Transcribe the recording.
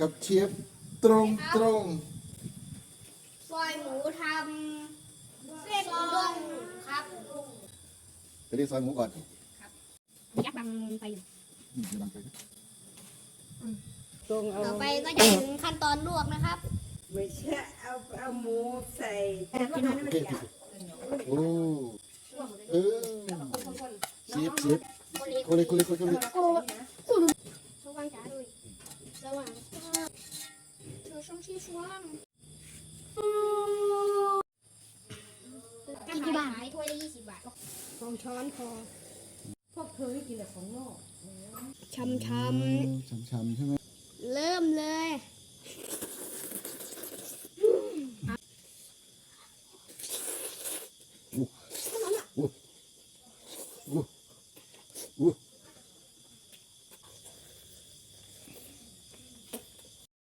กับเชฟตรงตรงซอยหมูทำเส้นอุด้งครับๆไปเรียกซอยหมูก่อนยักษ์บังไปอยู่อืมเดี๋ยวบังไปนะตรงเอาต่อไปก็จะถึงขั้นตอนลวกนะครับไม่ใช่เอาเอาหมูใส่โอเคโอ้เออเชฟเชฟคนเลยคนเลยคนเลยคนเลย ระหว่างที่เธอช่องที่ช่วงกินกี่บาทถ้วยละยี่สิบบาทสองช้อนพอ พวกเธอที่กินแต่ของนอกช้ำช้ช้ำช้ำๆใช่ไหมเริ่มเลย อู้อู้อู้